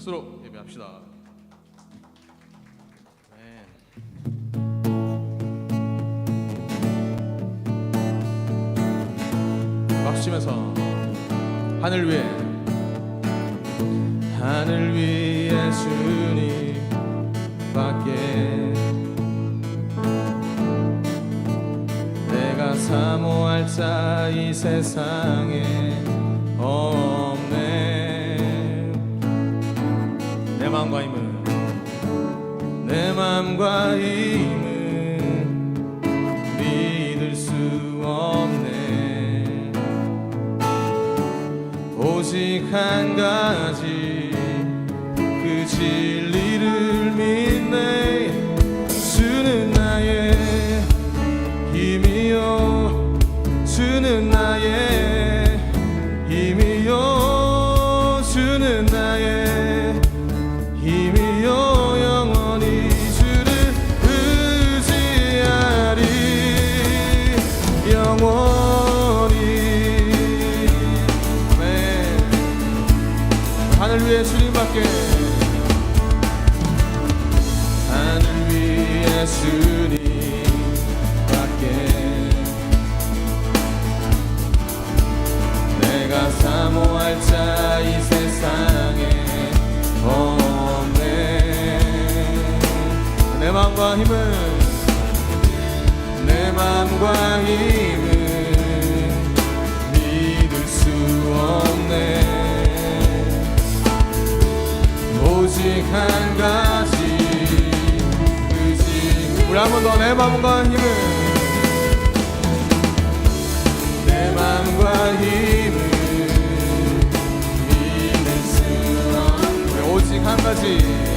박수로 예배합시다. 아멘. 박수 치면서 하늘 위에 하늘 위에 주님 밖에 내가 사모할 자 이 세상에 마음과 힘은 내 마음과 힘은 믿을 수 없네. 오직 한 가지 마음과 힘은 내 마음과 힘은 믿을 수 없네. 오직 한 가지 의지. 우리 한 번 더 내 마음과 힘은 내 마음과 힘을 믿을 수 없네. 오직 한 가지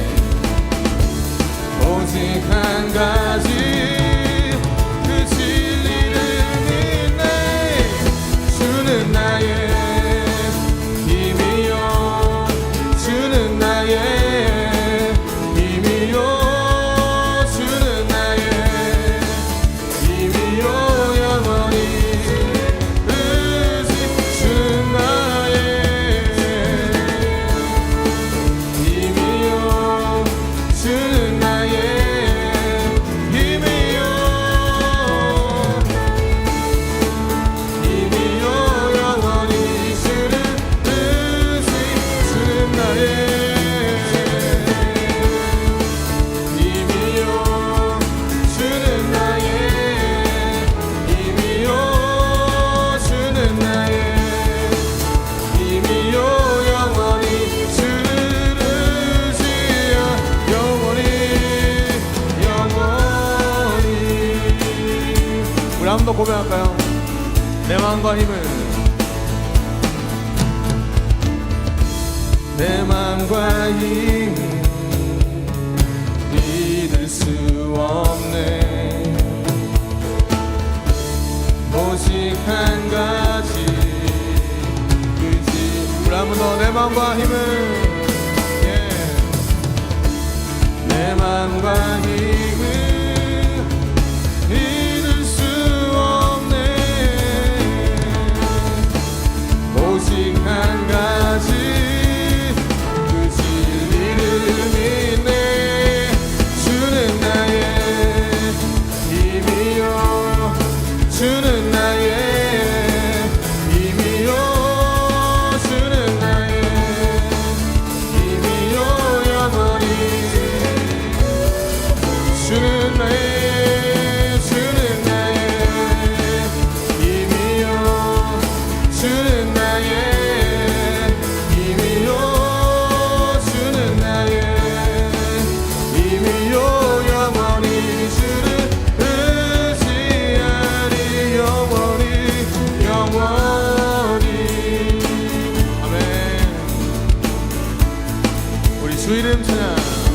오직 한 가지 고백할까요? 내 마음과 힘을 내 마음과 힘을 믿을 수 없네 오직 한 가지 그지 우리 한번 더 내 마음과 힘을 예. 내 마음과 힘 주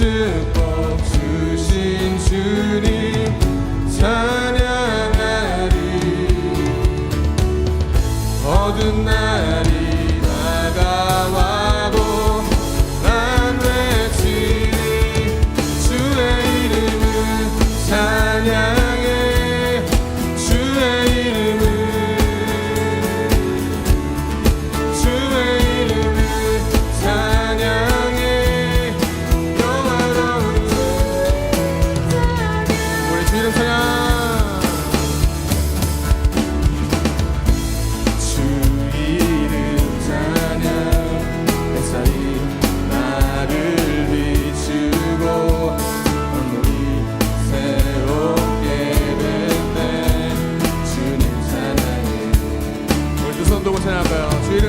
축복 주신 주님 찬양하리. 어두운 날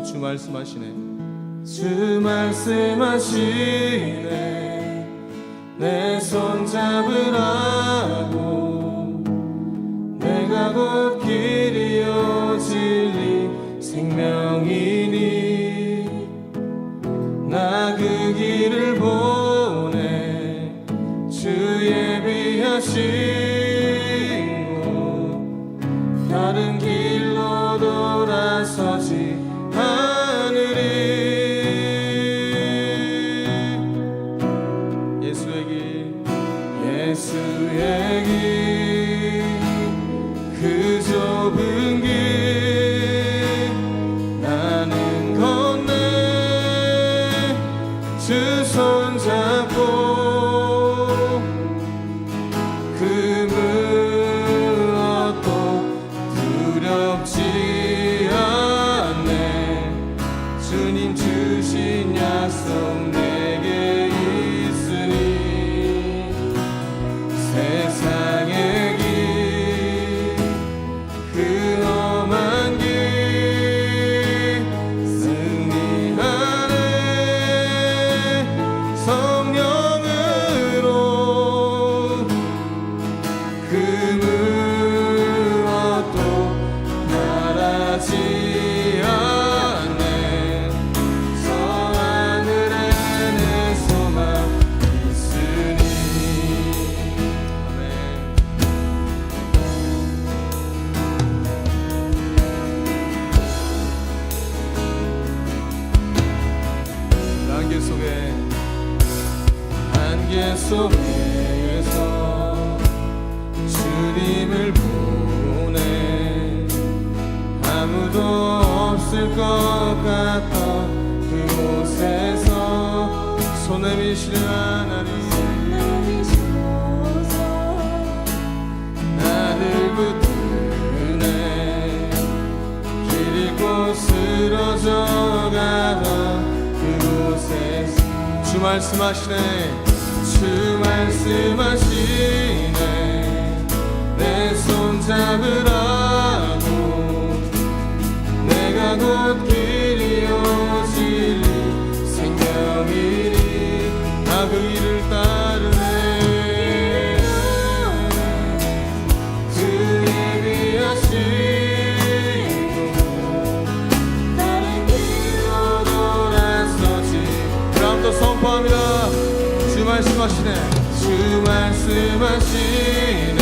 우리 주 말씀하시네. 주 말씀하시네. 내 손 잡으라고. 내가 곧 쓰러져 가던 그곳에서 주 말씀하시네. 주 말씀하시네. 내 손 잡으라고. 내가 곧길 기뻐하며 주 말씀하시네. 주 말씀하시네.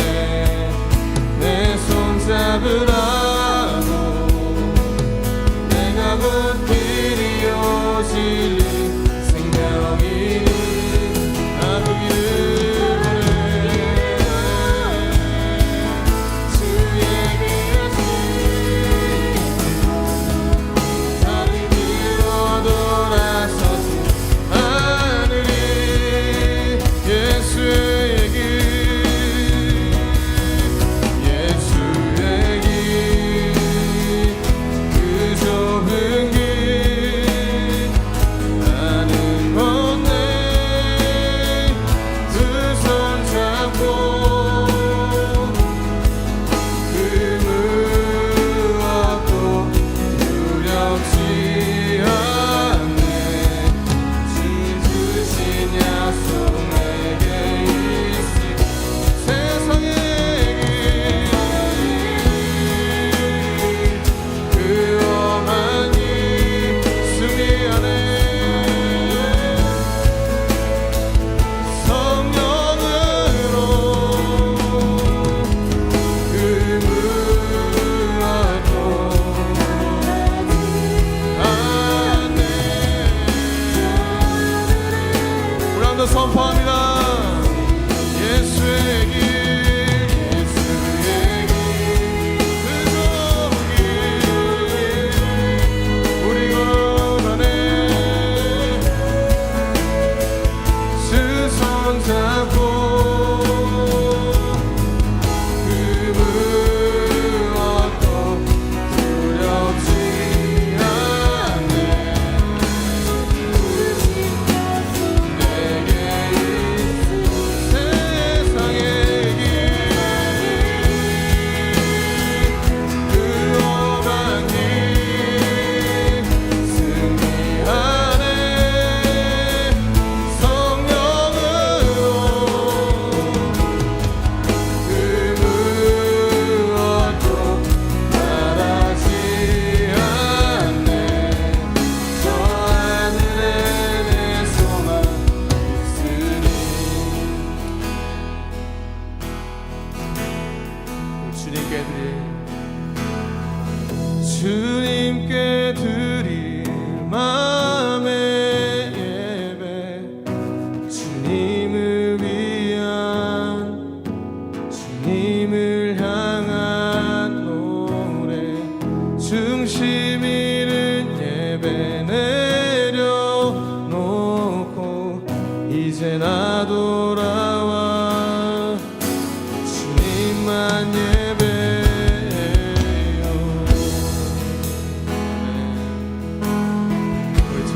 내 손 잡으라고. 내가 곧 길이 오실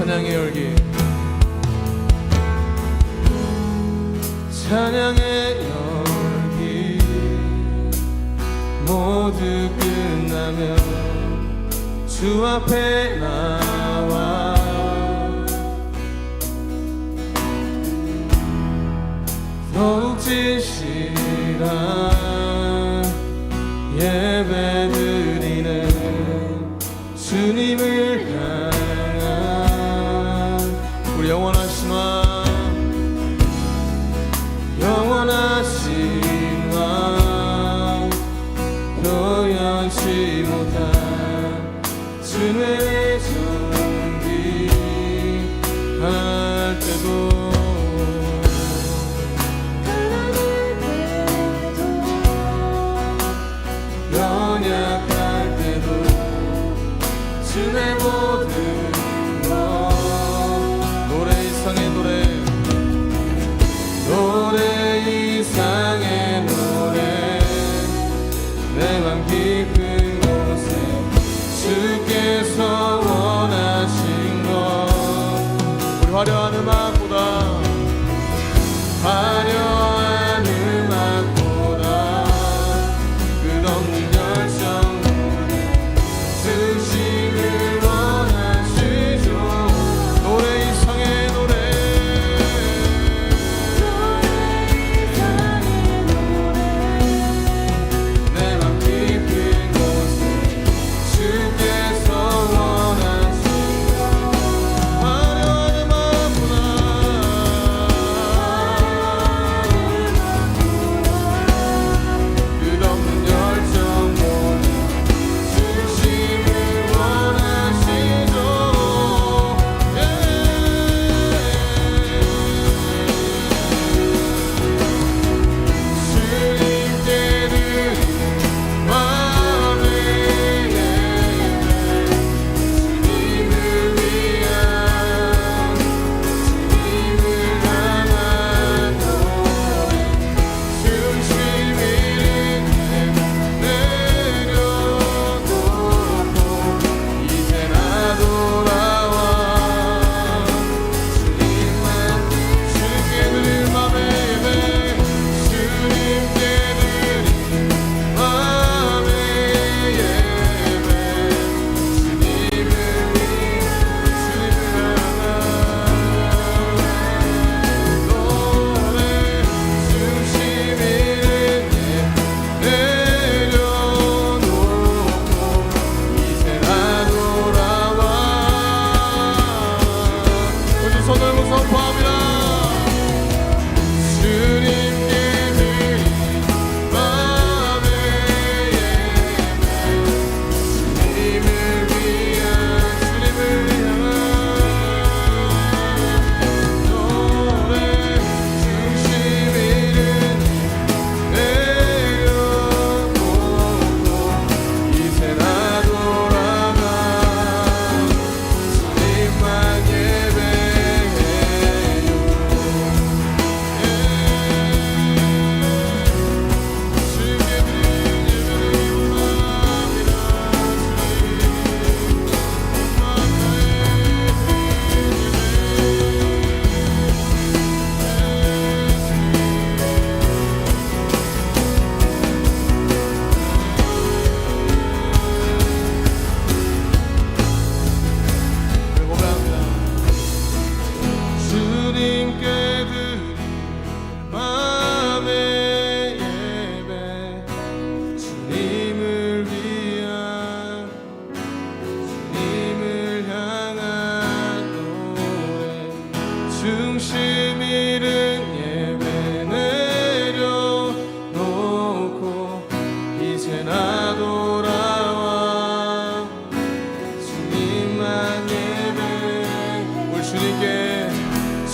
찬양의 열기. 찬양의 열기. 모두 끝나면 주 앞에 나와. 더욱 진실한 예배 드리는 주님을 away.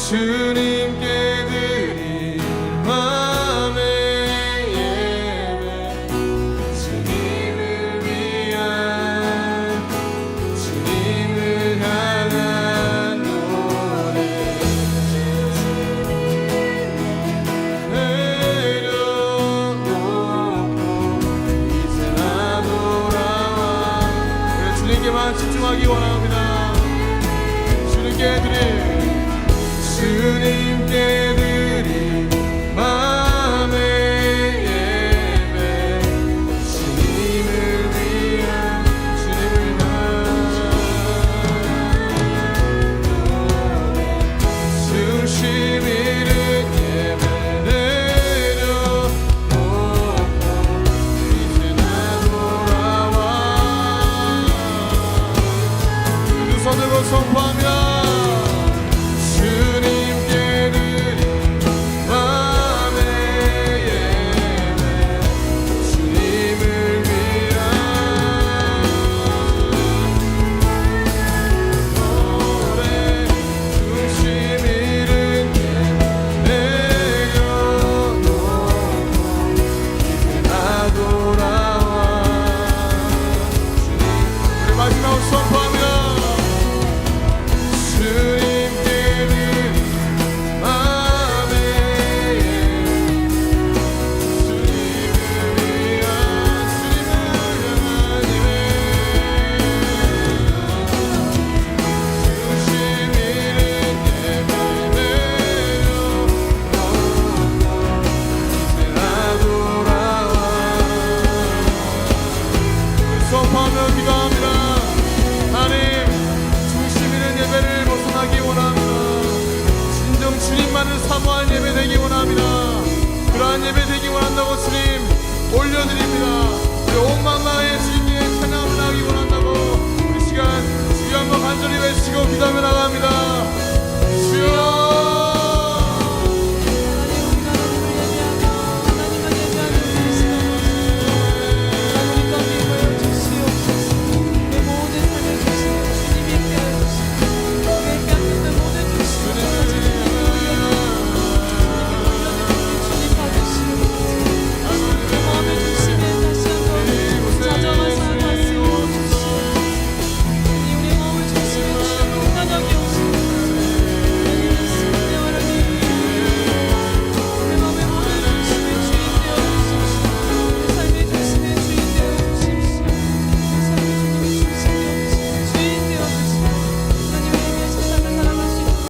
주님.